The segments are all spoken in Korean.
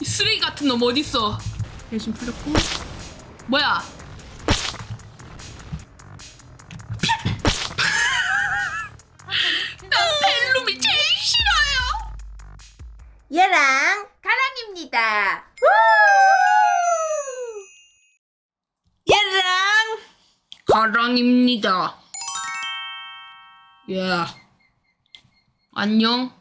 이 쓰레기 같은 놈 어딨어? 열심히 풀렸고. 뭐야? 난 벨룸이 제일 싫어요. 얘랑 가랑입니다. 얘랑 가랑입니다. 예. 안녕.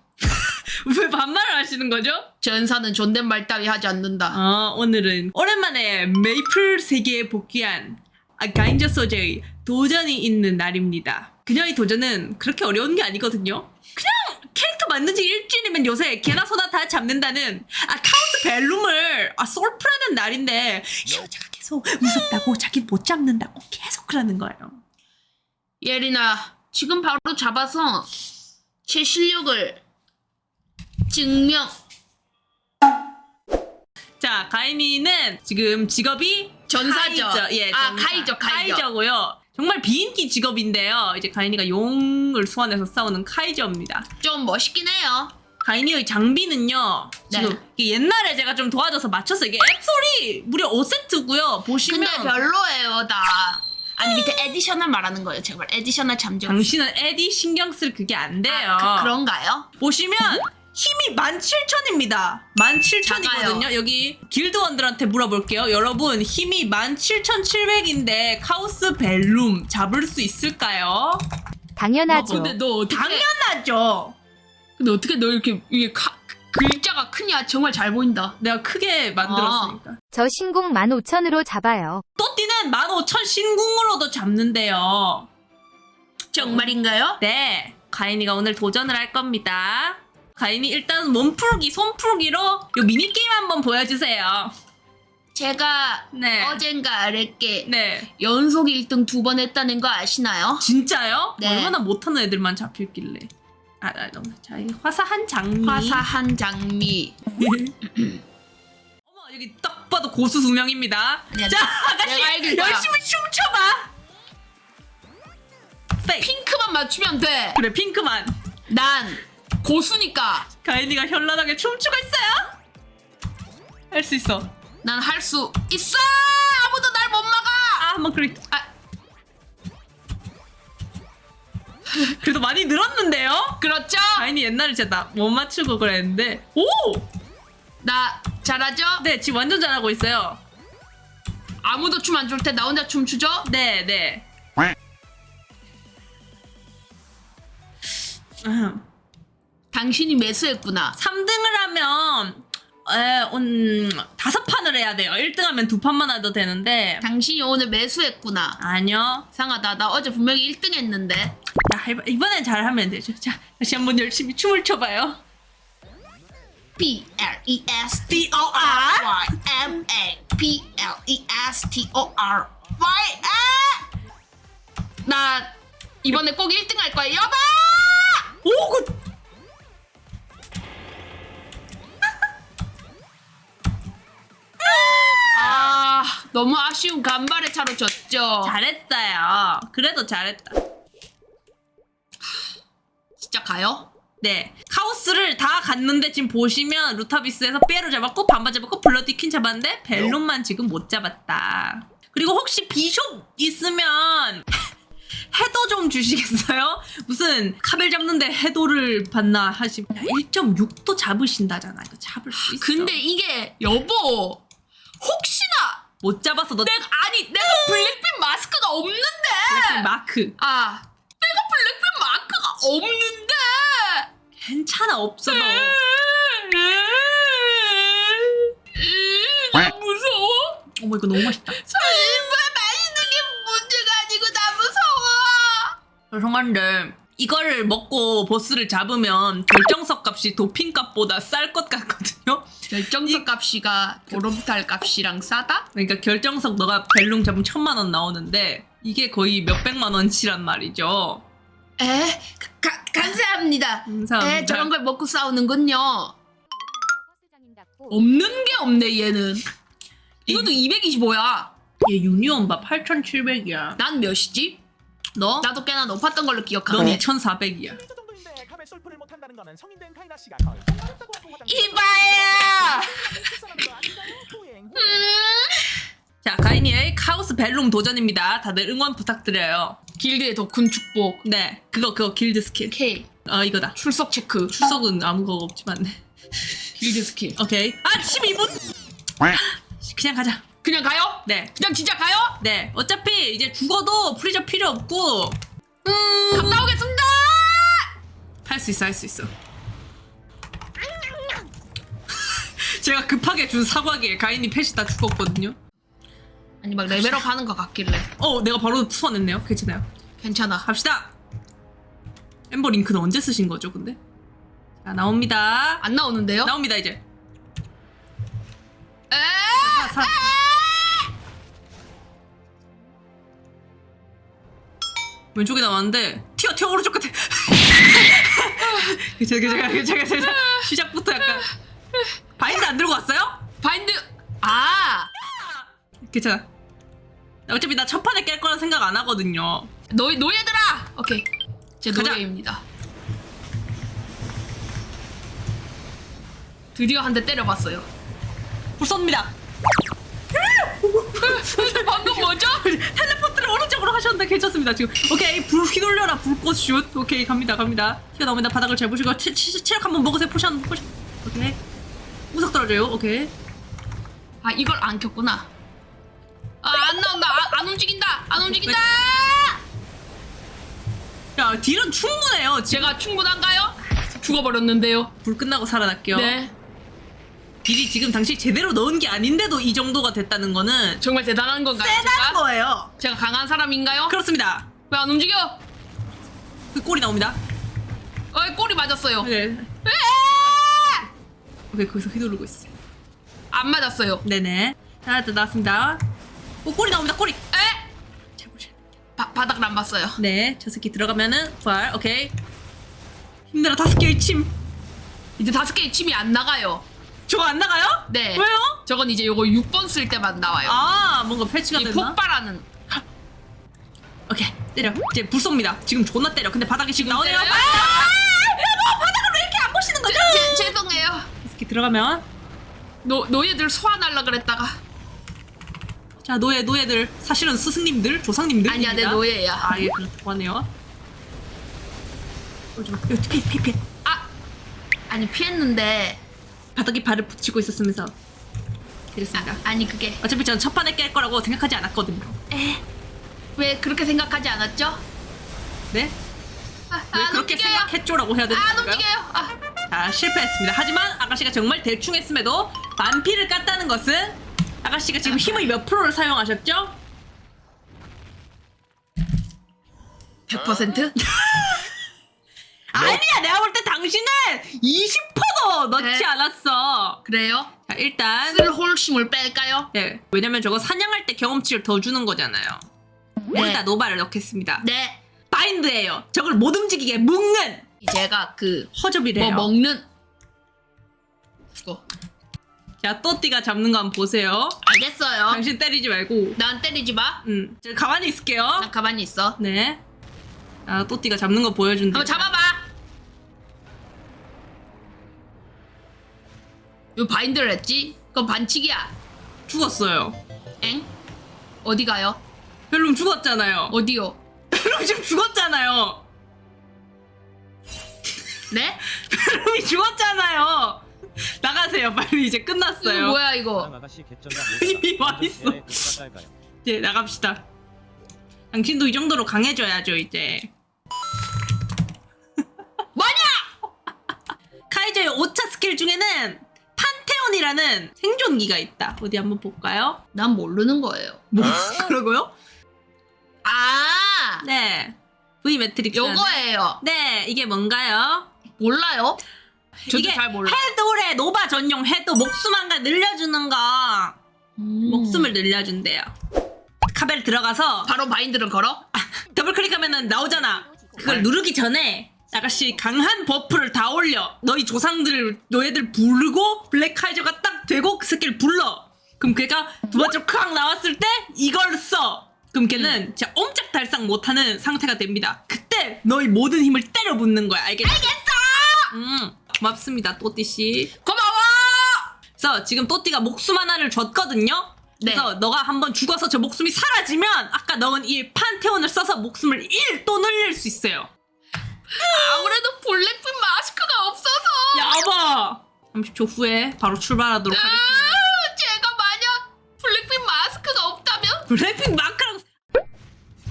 왜 반말을 하시는 거죠? 전사는 존댓말 따위 하지 않는다. 어, 오늘은 오랜만에 메이플 세계에 복귀한 아, 가인저 소재의 도전이 있는 날입니다. 그녀의 도전은 그렇게 어려운 게 아니거든요. 그냥 캐릭터 만든 지 일주일이면 요새 개나 소나 다 잡는다는 아 카우스 벨룸을 아 솔프라는 날인데 이 여자가 계속 무섭다고 자기 못 잡는다고 계속 그러는 거예요. 예린아, 지금 바로 잡아서 제 실력을 증명. 자, 가인이는 지금 직업이 전사죠. 카이저. 예, 아, 전사. 카이저, 카이저. 카이저고요. 정말 비인기 직업인데요. 이제 가인이가 용을 소환해서 싸우는 카이저입니다. 좀 멋있긴 해요. 가인이의 장비는요. 지금 네. 이게 옛날에 제가 좀 도와줘서 맞췄어요. 이게 앱소리 무려 5세트고요. 보시면 근데 별로예요, 다. 아니 밑에 에디셔널 말하는 거예요, 제발. 에디셔널 잠정. 당신은 에디 신경 쓸 그게 안 돼요. 아, 그, 그런가요? 보시면 힘이 17,000입니다. 17,000이거든요. 작아요. 여기 길드원들한테 물어볼게요. 여러분, 힘이 17,700인데 카오스 벨룸 잡을 수 있을까요? 어, 당연하죠. 근데 너 어떻게? 당연하죠. 근데 어떻게 너 이렇게 이게 카, 글자가 크냐? 정말 잘 보인다. 내가 크게 만들었으니까. 저 신공 15,000으로 잡아요. 또띠는 15,000 신궁으로도 잡는데요. 정말인가요? 네, 가인이가 오늘 도전을 할 겁니다. 가인이 일단 몸풀기, 손풀기로 요 미니게임 한번 보여주세요. 제가 네. 어젠가 아랫게 네. 연속 1등 두 번 했다는 거 아시나요? 진짜요? 네. 얼마나 못하는 애들만 잡혔길래. 아, 아, 너무 자, 이 화사한 장미. 화사한 장미. 어머, 여기 딱 봐도 고수 두 명입니다. 아니야, 자, 내가 아가씨 이길 거야. 열심히 춤춰봐. 페이크. 핑크만 맞추면 돼. 그래, 핑크만. 난 고수니까 가인이가 현란하게 춤추고 있어요. 할 수 있어. 난 할 수 있어. 아무도 날 못 막아. 아, 한번 그래. 아, 그래도 많이 늘었는데요? 그렇죠? 가인이 옛날에 진짜 나못 맞추고 그랬는데. 오! 나 잘하죠? 네, 지금 완전 잘하고 있어요. 아무도 춤 안 출 때 나 혼자 춤 추죠? 네, 네. 음. 당신이 매수했구나. 3등을 하면 에, 음, 다섯 판을 해야 돼요. 1등 하면 두 판만 해도 되는데 당신이 오늘 매수했구나. 아니요. 상하다. 나 어제 분명히 1등 했는데. 자, 이번- 이번엔 잘하면 되죠. 자, 다시 한번 열심히 춤을 춰봐요. P L E S D O R Y M A P L E S T O R Y A. 나 이번에 꼭 1등 할 거야. 여봐! 오, 너무 아쉬운 간발의 차로 졌죠. 잘했어요. 그래도 잘했다. 진짜 가요? 네. 카오스를 다 갔는데 지금 보시면 루타비스에서 삐에로 잡았고 반반 잡았고 블러디퀸 잡았는데 벨론만 지금 못 잡았다. 그리고 혹시 비숍 있으면 해도 좀 주시겠어요? 무슨 카벨 잡는데 해도를 받나 하시면 1.6도 잡으신다잖아. 이거 잡을 수 있어. 근데 이게 여보 혹시나 못 잡아서 너 내가 아니 내가 블랙핀 마스크가 없는데! 블랙핑 마크. 아 내가 블랙핀 마크가 없는데! 괜찮아 없어 너. 나 무서워. 어머 이거 너무 맛있다. 사실 맛있는 게 문제가 아니고 나 무서워. 죄송한데 이거를 먹고 보스를 잡으면 결정석 값이 도핑 값보다 쌀 것 같거든요. 결정석 값이가 도로비탈 값이랑 싸다? 그러니까 결정석 너가 벨룽 잡으면 천만 원 나오는데 이게 거의 몇 백만 원치란 말이죠. 에? 가, 감사합니다 감사합니다. 에 저런 걸 먹고 싸우는군요 없는 게 없네 얘는 이것도 225야 얘 유니온 바 8,700이야. 난 몇이지? 너? 나도 꽤나 높았던 걸로 기억하네. 넌 2,400이야. 이봐야! 자, 가인이의 카오스 벨룸 도전입니다. 다들 응원 부탁드려요. 길드의 덕군 축복. 네, 그거 그거 길드 스킬. K. 어 이거다. 출석 체크. 출석은 아무 거 없지만. 길드 스킬. 오케이. 아 12분. 그냥 가자. 그냥 가요? 네. 그냥 진짜 가요? 네. 어차피 이제 죽어도 프리저 필요 없고 갔다 오겠습니다! 할 수 있어 할 수 있어. 제가 급하게 준 사과기에 가인이 펫이 다 죽었거든요. 아니 막 레벨업 하는 것 같길래. 어, 내가 바로 푸어냈네요. 괜찮아요. 괜찮아. 갑시다. 엠버 링크는 언제 쓰신 거죠, 근데? 자, 나옵니다. 안 나오는데요? 나옵니다, 이제. 에 아, 사- 왼쪽에 나왔는데 튀어 튀어 오른쪽 끝에 괜찮아 괜찮아 괜찮아 괜찮아 시작부터 약간 바인드 안 들고 왔어요? 바인드. 아 괜찮아 어차피 나 첫 판에 깰 거란 생각 안 하거든요 노, 노예들아! 오케이. 제 가자. 노예입니다. 드디어 한 대 때려봤어요. 불섭니다 방금 뭐죠? 텔레포트를 하셨는데 괜찮습니다 지금 오케이 불 휘둘려라 불꽃 슛 오케이 갑니다 갑니다 튀어 나옵니다 바닥을 잘 보시고 체, 체, 체력 한번 먹으세요 포션 포션 오케이 우석 떨어져요 오케이 아 이걸 안 켰구나. 아 안 나온다. 아, 안 움직인다. 안 움직인다. 야 딜은 충분해요 지금 제가 충분한가요? 죽어버렸는데요. 불 끝나고 살아날게요 네. 딜이 지금 당시 제대로 넣은 게 아닌데도 이 정도가 됐다는 거는 정말 대단한 건가요? 세다는 제가? 거예요 제가 강한 사람인가요? 그렇습니다 왜 안 움직여? 그 꼴이 나옵니다 어 꼬리 맞았어요. 네. 에! 오케이 거기서 휘두르고 있어 안 맞았어요. 네네 하나 더 나왔습니다 오 꼬리 나옵니다 꼬리 에? 잘. 바, 바닥을 안 봤어요. 네, 저 새끼 들어가면은 부활. 오케이. 힘내라 다섯 개의 침. 이제 다섯 개의 침이 안 나가요. 저거 안 나가요? 네. 왜요? 저건 이제 요거 6번 쓸 때만 나와요. 아, 뭔가 패치가 이 됐나? 폭발하는. 오케이, 때려. 이제 불 쏩니다. 지금 존나 때려. 근데 바닥에 지금 나오네요. 아, 때려요? 여보, 바닥을 왜 이렇게 안 보시는 거죠? 제, 죄송해요. 이 새끼 들어가면 노, 노예들 소환하려 그랬다가 자 노예 노예들 사실은 스승님들 조상님들 아니야 내 노예야. 아 예, 그렇다고 하네요. 어, 좀, 피, 피, 피, 피. 아 아니 피했는데 바닥에 발을 붙이고 있었으면서 아, 이랬습니다. 아니 그게 어차피 저는 첫 판에 깰 거라고 생각하지 않았거든요. 에, 왜 그렇게 생각하지 않았죠? 네? 아, 왜 안 그렇게 움직여요. 생각했죠라고 해야 되는 안 건가요? 움직여요. 아, 자 실패했습니다. 하지만 아가씨가 정말 대충 했음에도 만피를 깠다는 것은 아가씨가 지금 힘의 몇 프로를 사용하셨죠? 100%? 아니야 내가 볼 때 당신은 20%도 넣지 네. 않았어. 그래요? 자 일단 쓸 홀심을 뺄까요? 네, 왜냐면 저거 사냥할 때 경험치를 더 주는 거잖아요. 네. 여기다 노바를 넣겠습니다. 네. 바인드예요. 저걸 못 움직이게 묶는 제가 그뭐 허접이래요. 먹는 죽어. 자 또띠가 잡는 거 한번 보세요. 알겠어요. 당신 때리지 말고. 난 때리지 마. 음, 저 가만히 있을게요. 난 가만히 있어. 네. 아, 또띠가 잡는 거 보여준다. 한번 잡아봐. 왜 바인드를 했지? 그건 반칙이야. 죽었어요. 엥? 어디 가요? 별룸 죽었잖아요. 어디요? 별룸 지금 죽었잖아요. 네? 별룸이 죽었잖아요. 나가세요. 빨리 이제 이거 끝났어요. 뭐야 이거? 이미 와 있어. 이제 나갑시다. 당신도 이 정도로 강해져야죠, 이제. 뭐냐? 카이저의 5차 스킬 중에는 판테온이라는 생존기가 있다. 어디 한번 볼까요? 난 모르는 거예요. 뭐, 그러고요? 아, 네. V 매트릭스. 요거예요. 네, 이게 뭔가요? 몰라요? 저도 이게 잘 몰라. 해돌의 노바 전용 해도 목숨 한가 늘려주는 거. 음. 목숨을 늘려준대요. 카벨 들어가서 바로 바인드를 걸어? 더블 클릭하면은 나오잖아. 그걸 누르기 전에 아가씨 강한 버프를 다 올려. 너희 조상들 너희들 부르고 블랙 카이저가 딱 되고 그 스킬 불러. 걔가 두 번째로 쾅 나왔을 때 이걸 써. 그럼 걔는 진짜 옴짝달싹 못하는 상태가 됩니다. 그때 너희 모든 힘을 때려 붓는 거야. 알겠어? 알겠어. 음 고맙습니다 또띠 씨. 고마워! 그래서 지금 또띠가 목숨 하나를 줬거든요. 그래서 네. 너가 한번 죽어서 저 목숨이 사라지면 아까 넣은 이 판테온을 써서 목숨을 1또 늘릴 수 있어요. 아무래도 블랙핑 마스크가 없어서. 야, 여보! 30초 후에 바로 출발하도록 하겠습니다. 블랙핑 마크랑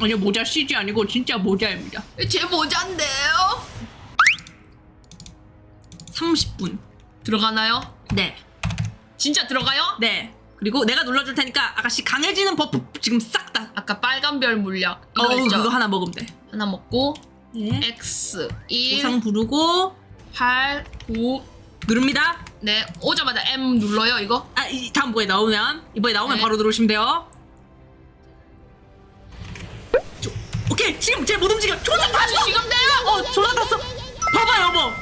아니요 모자 CG 아니고 진짜 모자입니다. 제 모자인데요. 30분. 들어가나요? 네. 진짜 들어가요? 네. 그리고 내가 눌러줄 테니까 아가씨 강해지는 버프 지금 싹 다. 아까 빨간 별 물약 이거 어, 있죠? 그거 하나 먹으면 돼. 하나 먹고 네. X 1 보상 부르고 8 9 누릅니다. 네 오자마자 M 눌러요 이거 아, 이 다음 부에 나오면 이번에 나오면 네. 바로 들어오시면 돼요. 오케이 지금 제못 움직여. 졸라 탔어. 지금 돼요 어 졸라 탔어. 봐봐 여보.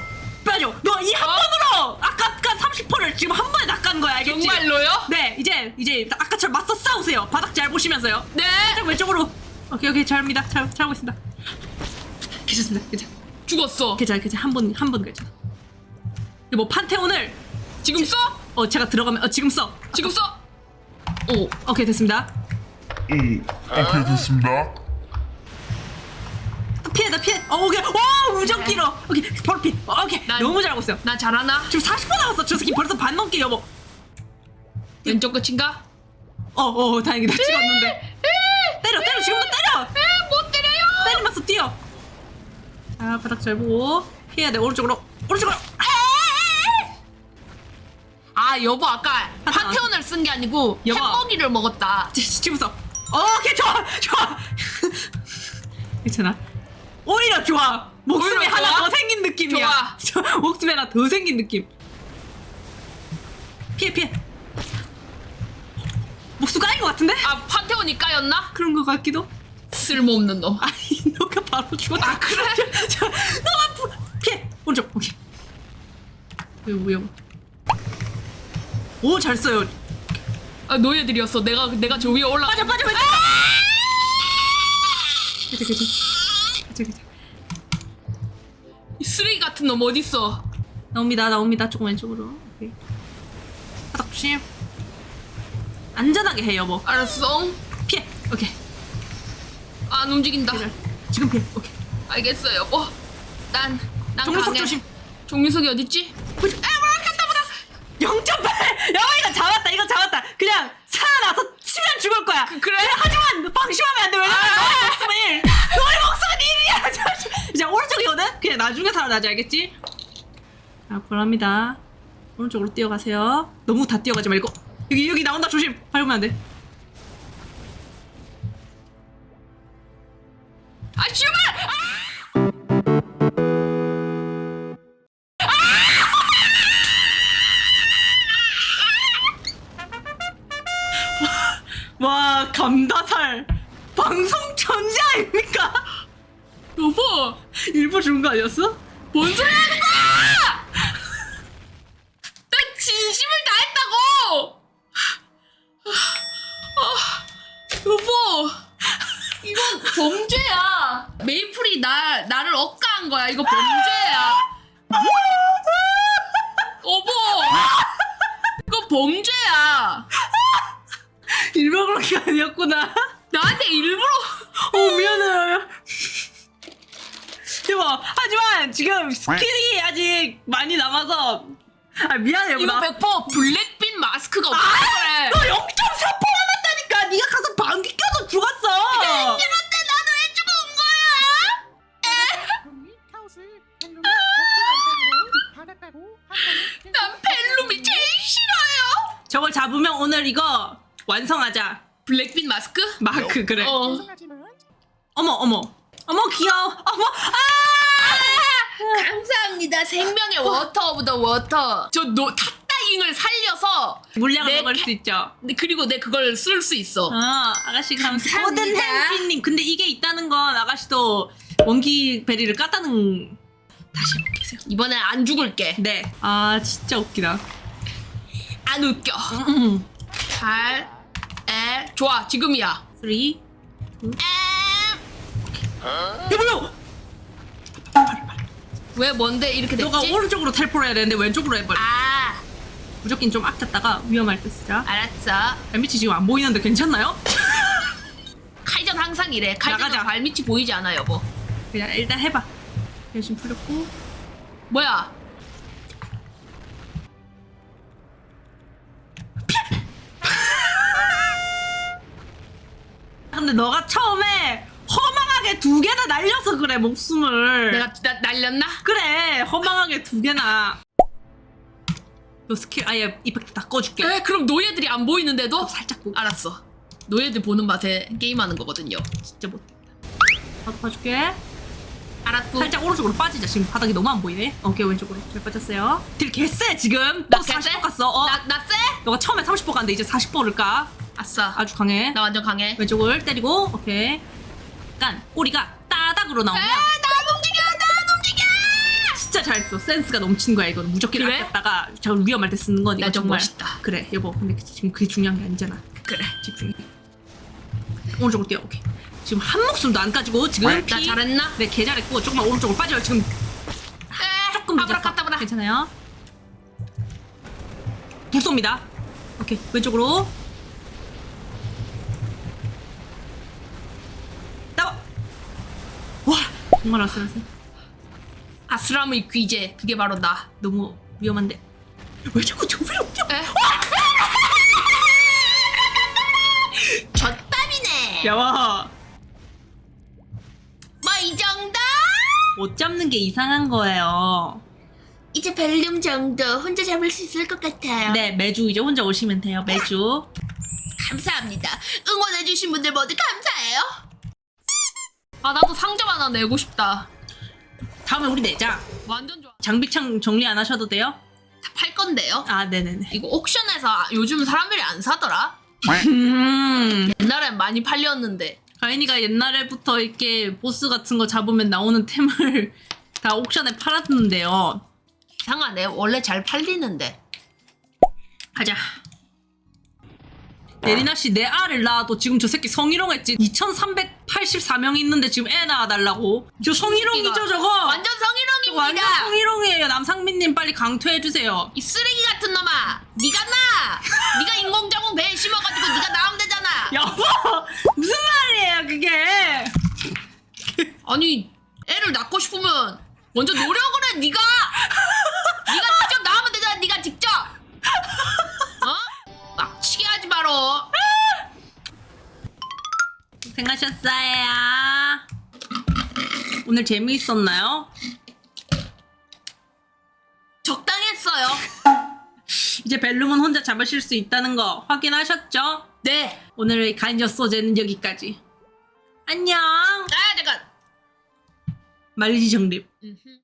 빠져. 너 이 한 어? 번으로 아까 아까 30%를 지금 한 번에 낚은 거야 알겠지? 정말로요? 네 이제 이제 아까처럼 맞서 싸우세요. 바닥 잘 보시면서요. 네 살짝 왼쪽으로. 오케이 오케이 잘합니다. 잘 잘하고 있습니다. 괜찮습니다. 괜찮. 죽었어 괜찮아 괜찮아 한번 한 번 괜찮아. 이거 뭐 판테온을 지금 써? 어 제가 들어가면 어 지금 써. 지금 써? 오 오케이 됐습니다. 오, 오케이 됐습니다. 피해 나 피해. 어 오케이. 오 무적 길어 오케이. 바로 피해 어, 오케이. 난- 너무 잘하고 있어요. 나 잘하나? 지금 40분 남았어. 저 새끼 벌써 반 넘게 여보. 왼쪽 끝인가? 어어 다행이다. 찍었는데. 때려 때려. 지금도 때려. 못 때려요. 때리면서 뛰어. 자 바닥 잘 보고. 피해야 돼. 오른쪽으로. 오른쪽으로. 아! 여보 아까 아, 판테온을 쓴 게 아니고 여보. 햄버기를 먹었다. 지- 지금 써 어, 오케이. 좋아. 좋아. 괜찮아 오히려 좋아. 목숨이 오히려 하나 좋아? 더 생긴 느낌이야. 저 목숨이 하나 더 생긴 느낌. 피해 피해. 목숨 까인 것 같은데? 아 판테온이 까였나? 그런 것 같기도. 쓸모없는 놈 아니 너가 바로 죽었다. 아, 그래? 저, 너가 부... 피해 오른쪽 오케이. 위험 위험 오잘 써요. 아 노예들이었어. 내가 내가 저 위에 올라 빠져 빠져 빠져. 그치 그치 그치 같은 놈 어딨어? 나옵니다 나옵니다. 조금 왼쪽으로. 오케이. 바닥 조심. 안전하게 해 여보 알았어. 피해. 오케이. 안 움직인다. 기다려. 지금 피해. 오케이. 알겠어 여보 난 난 정류석 강해. 조심. 종류석이 어딨지? 아, 뭐야, 갔다 보다. 0.8! 여보, 이거 잡았다, 이거 잡았다. 그냥 살아나서 치면 죽을 거야. 그- 그래? 하지만 방심하면 안 돼. 왜냐면 너의 목숨은 1. 너의 목숨은 1이야. 이제 오른쪽이거든? 그냥 나중에 살아나지, 알겠지? 자, 불합니다. 오른쪽으로 뛰어가세요. 너무 다 뛰어가지 말고. 여기, 여기 나온다, 조심. 밟으면 안 돼. 아 씨발! 와, 감다살. 방송 천재 아닙니까? 여보 일부 죽은 거 아니었어? 뭔 소리 하는 거야! 난 진심을 다했다고! 아, 여보 이건 범죄야 메이플이 나, 나를 억까한 거야 이거 범죄야 여보 이거 범죄야 일부러 그런 게 아니었구나. 나한테 일부러 어 미안해요. 대박. 하지만 지금 스킬이 아직 많이 남아서 아 미안해요. 이거 나. 100% 블랙빈 마스크가 없어 아, 그래 너0.4% 남았다니까. 네가 가서 방귀 껴서 죽었어. 나도 왜 죽은 거야? 난 벨룸이 제일 싫어요. 저걸 잡으면 오늘 이거 완성하자. 블랙빈 마스크? 마크 그래. 어. 어머 어머 어머 귀여워. 어머 아. 감사합니다. 생명의 워터 오브 더 워터. 저노 탑다잉을 살려서 물량을 내 먹을 캐- 수 있죠. 근데 그리고 내 그걸 쓸 수 있어. 아, 아가씨 감사합니다. 감사합니다. 햄피님. 근데 이게 있다는 건 아가씨도 원기 베리를 깠다는 다시 한번 계세요. 이번엔 안 죽을게. 네. 아 진짜 웃기다. 안 웃겨. 음. 8, 에, 좋아. 지금이야. 3 에, 여보요. 왜 뭔데 이렇게 됐지? 너가 오른쪽으로 텔포를 해야 되는데 왼쪽으로 해버려. 아, 무조건 좀 아꼈다가 위험할 때 쓰자. 알았어. 발밑이 지금 안 보이는데 괜찮나요? 칼전 항상 이래. 칼전은 나가자. 발밑이 보이지 않아 여보. 그냥 일단 해봐. 열심히 풀렸고. 뭐야? 근데 너가 처음에 허망하게 두 개나 날려서 그래 목숨을. 내가 나, 날렸나? 그래 허망하게 두 개나. 너 스킬 아예 이펙트 다 꺼줄게. 에 그럼 노예들이 안 보이는데도? 살짝 보. 알았어. 노예들 보는 맛에 게임하는 거거든요. 진짜 못됐다. 나도 봐줄게. 알았고. 살짝 오른쪽으로 빠지자. 지금 바닥이 너무 안 보이네. 오케이 왼쪽으로 잘 빠졌어요. 딜 개쎄 지금. 나또 쎄? 40% 갔어. 어. 나, 나 쎄? 너가 처음에 30% 갔는데 이제 40%를 까. 아싸. 아주 강해. 나 완전 강해. 왼쪽을 때리고 오케이. 약간 꼬리가 따닥으로 나오면 에, 난 움직여! 난 움직여! 진짜 잘했어. 센스가 넘치는 거야 이건. 무조건 그래? 아꼈다가 저 위험할 때 쓰는 건 이거 나좀 정말 멋있다. 그래 여보. 근데 지금 그게 중요한 게 아니잖아. 그래. 집중해. 오른쪽으로 뛰어. 오케이. 지금 한 목숨도 안 까지고 지금 나 피. 잘했나? 네, 개 잘했고 조금만 오른쪽으로 빠져요. 지금 에, 조금 늦었어. 아브라카타브라. 괜찮아요. 불 쏩니다. 오케이 왼쪽으로. 나와. 와 정말 아슬아슬. 아스라무의 귀재. 그게 바로 나. 너무 위험한데. 왜 자꾸 없죠? 에? 젖밥이네. 야와 뭐 이 정도? 못 잡는 게 이상한 거예요. 이제 벨륨 정도 혼자 잡을 수 있을 것 같아요. 네 매주 이제 혼자 오시면 돼요. 매주. 감사합니다. 응원해주신 분들 모두 감사해요. 아 나도 상점 하나 내고 싶다. 다음에 우리 내자. 완전 좋아. 장비창 정리 안 하셔도 돼요? 다 팔 건데요. 아 네네네. 이거 옥션에서 요즘 사람들이 안 사더라. 음. 옛날엔 많이 팔렸는데. 가인이가 옛날에부터 이렇게 보스 같은 거 잡으면 나오는 템을 다 옥션에 팔았는데요. 이상하네. 원래 잘 팔리는데. 가자. 예리나 씨 내 알을 낳아도 지금 저 새끼 성희롱 했지. 2,384명 있는데 지금 애 낳아달라고. 저 성희롱이죠 저거. 완전 성희롱입니다. 완전 성희롱이에요. 남상민님 빨리 강퇴해주세요. 이 쓰레기 같은 놈아. 네가 나. 네가 인공자궁 배에 심어가지고 네가 나오면 되잖아. 여보 무슨 말이에요 그게? 아니 애를 낳고 싶으면 먼저 노력을 해. 네가. 네가 직접 나오면 되잖아. 네가 직접. 어? 막 치게 하지 마라. 고생하셨어요. 오늘 재미있었나요? 적당히 했어요. 이제 벨룸은 혼자 잡으실 수 있다는 거 확인하셨죠? 네. 오늘의 간저 소재는 여기까지. 안녕. 아 잠깐. 말리지 정립. 음흠.